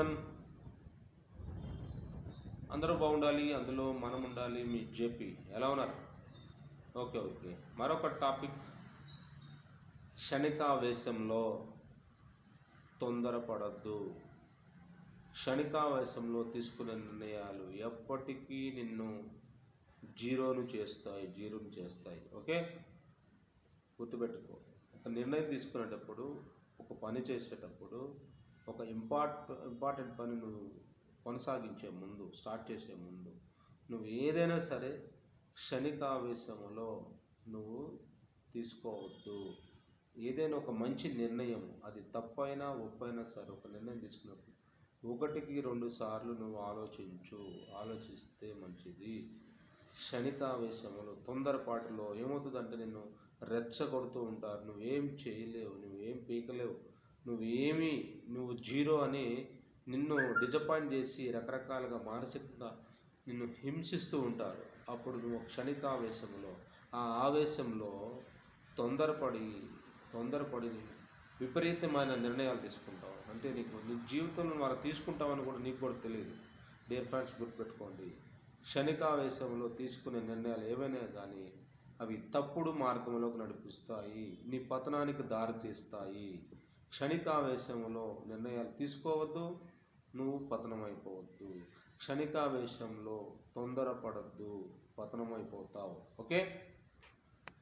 Everyone అందరూ బాగుండాలి అందులో మనం ఉండాలి మీ జేపీ. ఎలా ఉన్నారు? Okay okay. మరొక టాపిక్ క్షణికావేశంలో తొందరపడద్దు. క్షణికావేశంలో తీసుకునే నిర్ణయాలు ఎప్పటికీ నిన్ను జీరోను చేస్తాయి జీరోను చేస్తాయి. ఓకే? గుర్తుపెట్టుకో. ఒక నిర్ణయం తీసుకునేటప్పుడు ఒక పని చేసేటప్పుడు ఒక ఇంపార్ట్ ఇంపార్టెంట్ పని నువ్వు కొనసాగించే ముందు స్టార్ట్ చేసే ముందు నువ్వు ఏదైనా సరే క్షణికావేశంలో నువ్వు తీసుకోవద్దు. ఏదైనా ఒక మంచి నిర్ణయం అది తప్పైనా ఒప్పైనా సరే ఒక నిర్ణయం తీసుకున్నప్పుడు ఒకటికి రెండు సార్లు నువ్వు ఆలోచించు ఆలోచిస్తే మంచిది. క్షణికావేశములు తొందరపాటులో ఏమవుతుందంటే నిన్ను రెచ్చగొడుతూ ఉంటారు. నువ్వేం చేయలేవు నువ్వేం పీకలేవు. నువ్వేమి నువ్వు జీరో అని నిన్ను డిజపాయింట్ చేసి రకరకాలుగా మానసికంగా నిన్ను హింసిస్తూ ఉంటారు. అప్పుడు నువ్వు క్షణికావేశంలో ఆ ఆవేశంలో తొందరపడి తొందరపడి విపరీతమైన నిర్ణయాలు తీసుకుంటావు. అంటే నీకు నీ జీవితంలో వాళ్ళు తీసుకుంటావని కూడా నీకు కూడా తెలియదు. డియర్ ఫ్రెండ్స్ గుర్తుపెట్టుకోండి. క్షణికావేశంలో తీసుకునే నిర్ణయాలు ఏవైనా కానీ అవి తప్పుడు మార్గంలోకి నడిపిస్తాయి. నీ పతనానికి దారి తీస్తాయి క్షణికావేశంలో నిర్ణయాలు తీసుకోవద్దు నువ్వు పతనమైపోవద్దు. క్షణికావేశంలో తొందరపడద్దు పతనమైపోతావు. ఓకే?